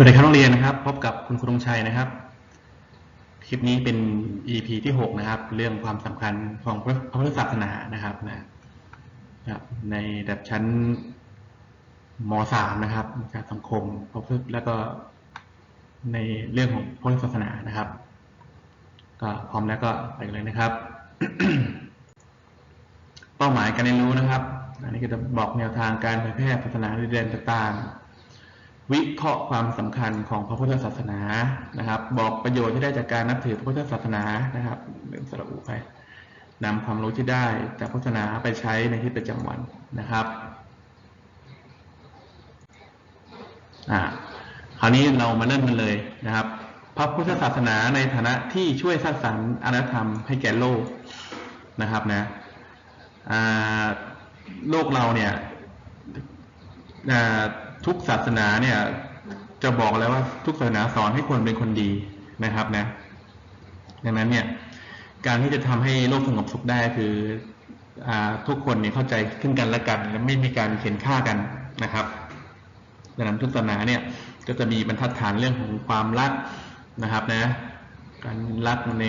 สวัสดีครับนักเรียนนะครับ พบกับคุณครูงชัยนะครับ คลิปนี้เป็น EP ที่ 6 นะครับ เรื่องความสำคัญของพระพุทธศาสนานะครับนะครับ ในระดับชั้นม .3 นะครับจากสังคมพระพุทธแล้วก็ในเรื่องของพุทธศาสนานะครับ ก็พร้อมแล้วก็ไปกันเลยนะครับ เป้าหมายการเรียนรู้นะครับ อันนี้ก็จะบอกแนวทางการเผยแพร่ศาสนาในเดือนต่างๆ วิเคราะห์ความสำคัญของพระพุทธศาสนานะครับ บอกประโยชน์ที่ได้จากการนับถือพระพุทธศาสนานะครับเรื่องสระอุไปนำความรู้ที่ได้จากพุทธศาสนาไปใช้ในชีวิตประจำวันนะครับอ่าคราวนี้เรามาเริ่มกันเลยนะครับ พระพุทธศาสนาในฐานะที่ช่วยสร้างสรรค์อารยธรรมให้แก่โลกนะครับนะอ่าโลกเราเนี่ยอ่า ทุกศาสนาเนี่ยจะบอกแล้วว่าทุกศาสนาสอนให้คนเป็นคนดีนะครับนะ ดังนั้นเนี่ย การที่จะทำให้โลกสงบสุขได้คืออทุกคนเนี่ยเข้าใจขึ้นกันและกัน และไม่มีการเข็นฆ่ากันนะครับดังนั้นทุกศาสนาเนี่ย ก็จะมีบรรทัดฐานเรื่องของความรักนะครับนะ การรักใน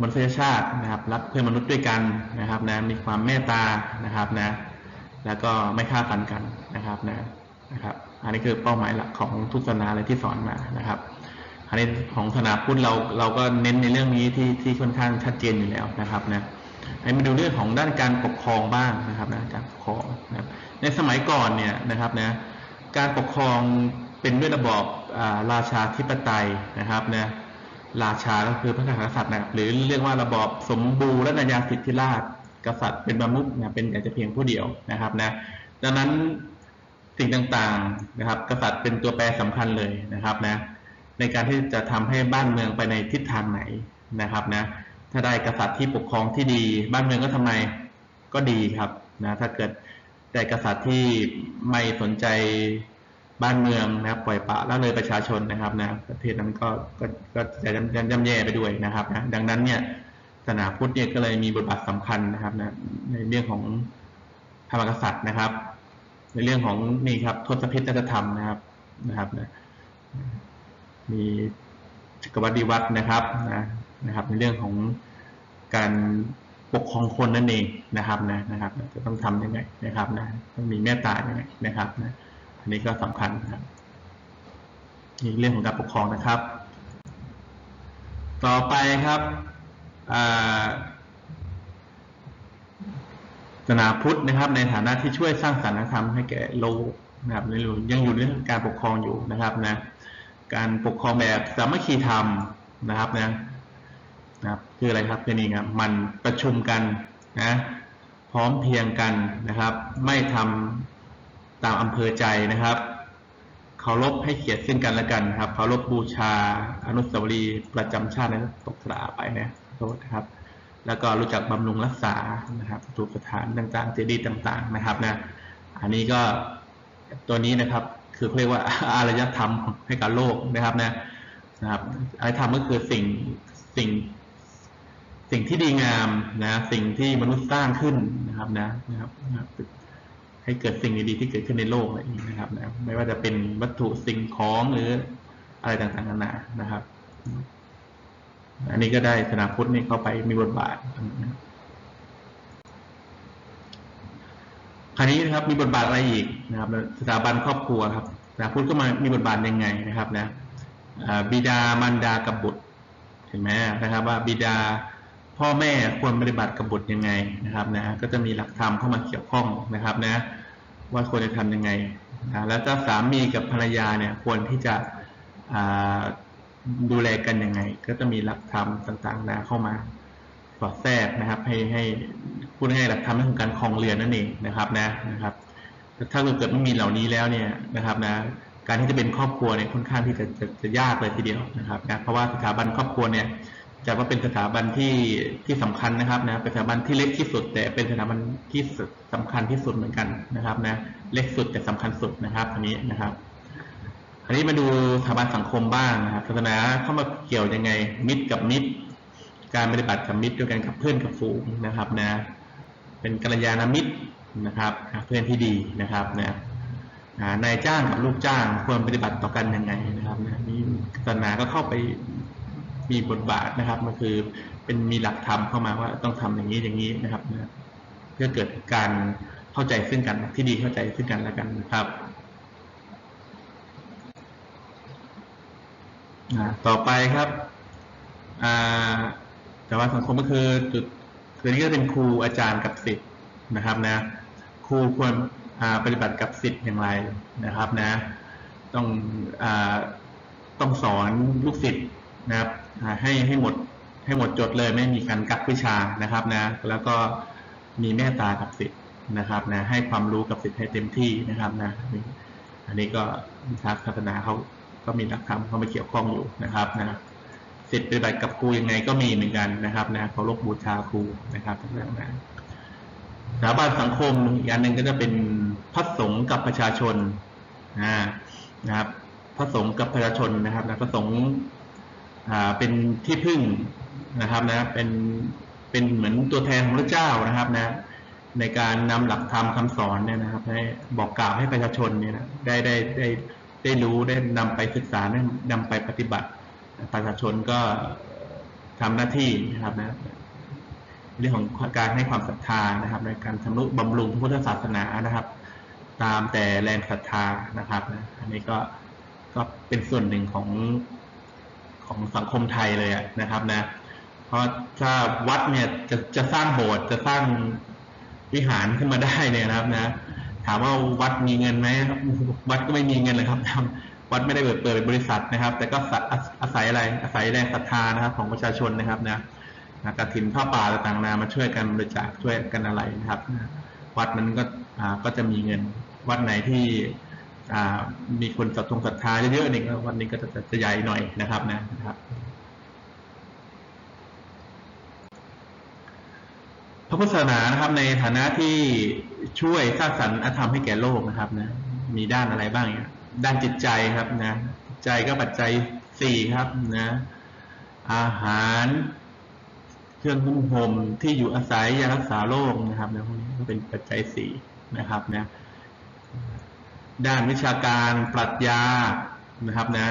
มนุษยชาตินะครับ รักเพื่อนมนุษย์ด้วยกันนะครับ นะ มีความเมตตานะครับนะ แล้วก็ไม่ฆ่าฟันกันนะครับนะนะครับ อันนี้คือเป้าหมายหลักของทุกศาสนาเลยที่สอนมานะครับ อันนี้ของศาสนาพุทธเราเราก็เน้นในเรื่องนี้ที่ที่ค่อนข้างชัดเจนอยู่แล้วนะครับนะให้มาดูเรื่องของด้านการปกครองบ้างนะครับนะการปกครองนะในสมัยก่อนเนี่ยนะครับนะการปกครองเป็นด้วยระบอบราชาธิปไตยนะครับนะราชาก็คือพระมหากษัตริย์นะหรือเรียกว่าระบอบสมบูรณาญาสิทธิราชกษัตริย์เป็นประมุขนะเป็นแต่จะเพียงผู้เดียวนะครับนะดังนั้น สิ่งต่างๆนะครับ กษัตริย์เป็นตัวแปรสำคัญเลยนะครับนะในการที่จะทำให้บ้านเมืองไปในทิศทางไหนนะครับนะถ้าได้กษัตริย์ที่ปกครองที่ดี บ้านเมืองก็ทำไมก็ดีครับนะถ้าเกิดได้กษัตริย์ที่ไม่สนใจบ้านเมืองนะครับปล่อยปละละเลยประชาชนนะครับนะประเทศนั้นก็ก็ก็จะย่ำย่ำแย่ไปด้วยนะครับนะดังนั้นเนี่ยศาสนาพุทธเนี่ยก็เลยมีบทบาทสำคัญนะครับนะในเรื่องของพระมหากษัตริย์นะครับ ในเรื่องของนี่ครับทศพิธธรรมนะครับนะครับนะมีจักรวรรดิวัฒน์นะครับนะนะครับ ในเรื่องของการปกครองคนนั่นเองนะครับนะนะครับ จะต้องทำยังไงนะครับนะต้องมีเมตตายังไงนะครับนะอันนี้ก็สำคัญนะครับนี่เรื่องของการปกครองนะครับ ต่อไปครับอ่า ศาสนาพุทธนะครับ ในฐานะที่ช่วยสร้างสรรค์ธรรมให้แก่โลกนะครับในเรื่องยังอยู่ในเรื่องการปกครองอยู่นะครับนะการปกครองแบบสามัคคีธรรมนะครับนะนะครับคืออะไรครับคือนี่ครับมันประชุมกันนะพร้อมเพียงกันนะครับ ไม่ทำตามอำเภอใจนะครับเคารพให้เกียรติซึ่งกันและกันครับเคารพบูชาอนุสาวรีย์ประจำชาตินั้นตกสลาไปนะโทษนะครับ แล้วก็รู้จักบำรุงรักษานะครับถูกสถานต่างๆเจดีย์ต่าง ๆนะครับนะอันนี้ก็ตัวนี้นะครับคือเรียกว่าอารยธรรมให้กับโลกนะครับนะนะครับอารยธรรมก็คือสิ่งสิ่ง สิ่งที่ดีงามนะสิ่งที่มนุษย์สร้างขึ้นนะครับนะนะครับนะครับให้เกิดสิ่งดีๆที่เกิดขึ้นในโลกอะไรอย่างนี้นะครับนะไม่ว่าจะเป็นวัตถุสิ่งของหรืออะไรต่างๆนานานะครับ อันนี้ก็ได้ศาสนาพุทธนี่เข้าไปมีบทบาทคราวนี้นะครับมีบทบาทอะไรอีกนะครับ สถาบันครอบครัวครับสถาพุทธก็มามีบทบาทยังไงนะครับนะบิดามารดากับบุตรเห็นไหมนะครับ ว่าบิดาพ่อแม่ควรปฏิบัติกับบุตรยังไงนะครับนะก็จะมีหลักธรรมเข้ามาเกี่ยวข้องนะครับนะว่าควรจะทำยังไงนะแล้วก็สามีกับภรรยาเนี่ยควรที่จะ ดูแลกันยังไง ก็จะมีหลักธรรมต่างๆนะเข้ามาสอดแทรกนะครับ ให้ให้พูดง่ายๆหลักธรรมนั่นคือการคลองเรือนนั่นเองนะครับนะนะครับ ถ้าเกิดไม่มีเหล่านี้แล้วเนี่ยนะครับนะการที่จะเป็นครอบครัวเนี่ยค่อนข้างที่จะจะจะยากเลยทีเดียวนะครับนะเพราะว่าสถาบันครอบครัวเนี่ยจะว่าเป็นสถาบันที่ที่สำคัญนะครับนะเป็นสถาบันที่เล็กที่สุด แต่เป็นสถาบันที่สำคัญที่สุดเหมือนกันนะครับนะเล็กสุดแต่สำคัญสุดนะครับอันนี้นะครับ อันนี้มาดูสถาบันสังคมบ้างนะครับศาสนาเข้ามาเกี่ยวยังไง มิตรกับมิตร การปฏิบัติกับมิตรด้วยกันกับเพื่อนกับฝูงนะครับนะ เป็นกัลยาณมิตรนะครับเพื่อนที่ดีนะครับนะนายจ้างกับลูกจ้างควรปฏิบัติต่อกันยังไงนะครับนะนี่ศาสนาก็เข้าไปมีบทบาทนะครับมันคือเป็นมีหลักธรรมเข้ามาว่าต้องทำอย่างนี้อย่างนี้นะครับนะเพื่อเกิดการเข้าใจซึ่งกันที่ดีเข้าใจซึ่งกันและกันนะครับ อ่า ต่อไปครับแต่ว่าสังคมก็คือจุดคือนี่ก็เป็นครูอาจารย์กับศิษย์นะครับนะครูควรปฏิบัติกับศิษย์อย่างไรนะครับนะ ต้องอต้องสอนลูกศิษย์นะครับให้ให้หมดให้หมดจดเลยไม่มีการกักวิชานะครับนะ แล้วก็มีเมตตากับศิษย์นะครับนะให้ความรู้กับศิษย์ให้เต็มที่นะครับนะ อันนี้ก็ทางศาสนาเขา ก็มีหลักธรรมเข้ามาเกี่ยวข้องอยู่นะครับนะสิทธิปฏิบัติกับครูยังไงก็มีเหมือนกันนะครับนะเคารพบูชาครูนะครับต่างๆนะสถาบันสังคมอีกอันหนึ่งก็จะเป็นพระสงฆ์กับประชาชนนะนะครับพระสงฆ์กับประชาชนนะครับนะพระสงฆ์อ่าเป็นที่พึ่งนะครับนะเป็นเป็นเหมือนตัวแทนของพระเจ้านะครับนะ ในการนำหลักธรรมคำสอนเนี่ยนะครับให้บอกกล่าวให้ประชาชนเนี่ยนะได้ได้ได้ได้ ได้รู้ได้นำไปศึกษาได้นำไปปฏิบัติ ประชาชนก็ทำหน้าที่นะครับนะเรื่องของการให้ความศรัทธานะครับ ในการทำนุบำรุงพุทธศาสนานะครับ ตามแต่แรงศรัทธานะครับนะอันนี้ก็ก็เป็นส่วนหนึ่งของของสังคมไทยเลยนะครับนะ เพราะถ้าวัดเนี่ยจะจะสร้างโบสถ์จะสร้างวิหารขึ้นมาได้เนี่ยนะครับนะ ถามว่าวัดมีเงินไหมวัดก็ไม่มีเงินเลยครับ วัดไม่ได้เปิดเปิดเป็นบริษัทนะครับ แต่ก็อาศัยอะไรอาศัยแรงศรัทธานะครับ ของประชาชนนะครับนะกระถินผ้าป่าต่างๆนามาช่วยกันบริจาคช่วยกันอะไรนะครับ วัดนั้นก็อ่าก็จะมีเงิน วัดไหนที่อ่ามีคนศรัทธงศรัทธาเยอะๆนี่วัดนี้ก็จะจะใหญ่หน่อยนะครับนะนะครับพระพุทธศาสนานะครับในฐานะที่ ช่วยสร้างสรรค์อธรรมให้แก่โลกนะครับนะ มีด้านอะไรบ้างเนี่ยด้านจิตใจครับนะใจก็ปัจจัยสี่ครับนะ อาหารเครื่องนุ่งห่มที่อยู่อาศัยยารักษาโรคนะครับนะพวกนี้ก็เป็นปัจจัยสี่นะครับนะด้านวิชาการปรัชญานะครับนะ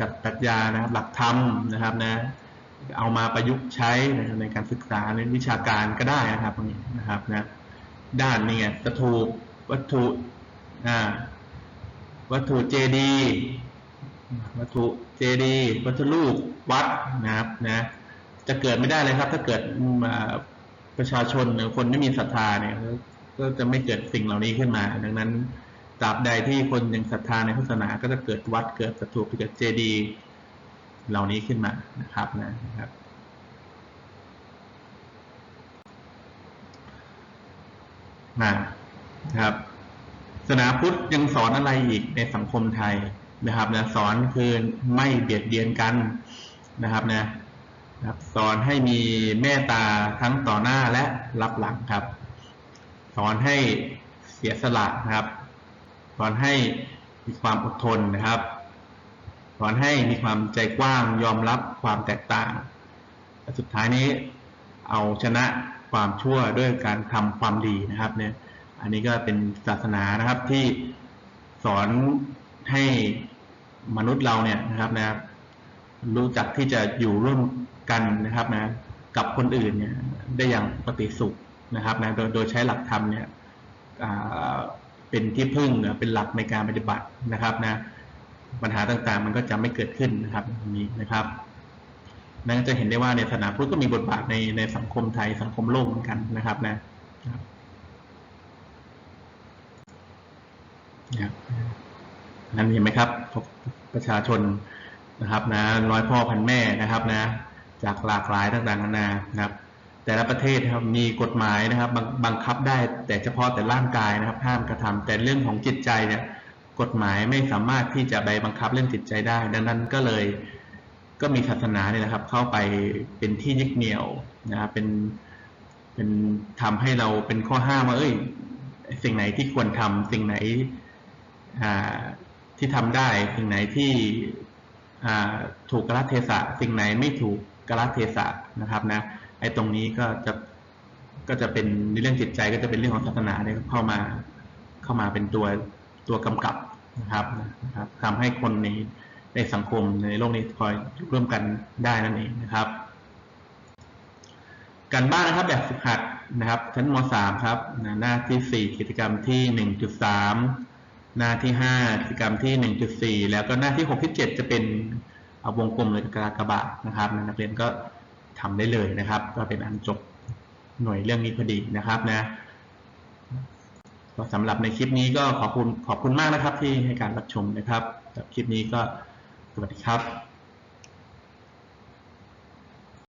กับปรัชญานะครับหลักธรรมนะครับนะ เอามาประยุกต์ใช้ในการศึกษาในวิชาการก็ได้นะครับตรงนี้นะครับนะ ด้านนี่ยวัตถุวัตถุอ่าวัตถุเจดีย์วัตถุเจดีย์วัตถุรูปวัดนะครับนะจะเกิดไม่ได้เลยครับ ถ้าเกิดประชาชนหรือคนไม่มีศรัทธาเนี่ยก็จะไม่เกิดสิ่งเหล่านี้ขึ้นมา ดังนั้นตราบใดที่คนยังศรัทธาในศาสนาก็จะเกิดวัดเกิดวัตถุเกิดเจดีย์เหล่านี้ขึ้นมานะครับนะครับ นะครับศาสนาพุทธยังสอนอะไรอีกในสังคมไทยนะครับนะสอนคือไม่เบียดเบียนกันนะครับนะนะครับสอนให้มีเมตตาทั้งต่อหน้าและรับหลังครับ สอนให้เสียสละนะครับ สอนให้มีความอดทนนะครับ สอนให้มีความใจกว้างยอมรับความแตกต่างและสุดท้ายนี้เอาชนะ ความชั่วด้วยการทำความดีนะครับเนี่ยอันนี้ก็เป็นศาสนานะครับที่สอนให้มนุษย์เราเนี่ยนะครับนะรู้จักที่จะอยู่ร่วมกันนะครับนะกับคนอื่นเนี่ยได้อย่างปฏิสุขนะครับนะโดยโดยใช้หลักธรรมเนี่ยอ่าเป็นที่พึ่งเป็นหลักในการปฏิบัตินะครับนะปัญหาต่างๆ มันก็จะไม่เกิดขึ้นนะครับนี้นะครับ นั่นจะเห็นได้ว่าในศาสนาพุทธก็มีบทบาทในในสังคมไทยสังคมโลกเหมือนกันนะครับนะนั่นเห็นไหมครับประชาชนนะครับนะร้อยพ่อพันแม่นะครับนะ จากหลากหลายต่างๆนานานะครับ แต่ละประเทศครับมีกฎหมายนะครับบังคับได้แต่เฉพาะแต่ร่างกายนะครับ ห้ามกระทำแต่เรื่องของจิตใจเนี่ยกฎหมายไม่สามารถที่จะไปบังคับเรื่องจิตใจได้ ดังนั้นก็เลย ก็มีศาสนาเนี่ยนะครับ เข้าไปเป็นที่ยึดเหนี่ยวนะครับเป็นเป็นทำให้เราเป็นข้อห้ามว่าเอ้ย สิ่งไหนที่ควรทำสิ่งไหนอ่าที่ทำได้ สิ่งไหนที่อ่าถูกกระเทศะ สิ่งไหนไม่ถูกกระเทศะนะครับนะไอ้ตรงนี้ก็จะก็จะเป็นในเรื่องจิตใจก็จะเป็นเรื่องของศาสนาเนี่ยเข้ามาเข้ามาเป็นตัวตัวกำกับนะครับนะครับทำให้คนใน ในสังคมในโลกนี้คอยอยู่ร่วมกันได้นั่นเองนะครับ การบ้านนะครับแบบฝึกหัดนะครับชั้นม .3 ครับหน้าที่ 4 กิจกรรมที่ 1.3 หน้าที่ 5 กิจกรรมที่ 1.4 แล้วก็หน้าที่ 6 ที่ 7 จะเป็นเอาวงกลมเลยกากระบาทนะครับนักเรียนก็ทำได้เลยนะครับ ก็เป็นอันจบหน่วยเรื่องนี้พอดีนะครับนะก็สำหรับในคลิปนี้ก็ขอบคุณขอบคุณมากนะครับที่ให้การรับชมนะครับสำหรับคลิปนี้ก็ สวัสดีครับ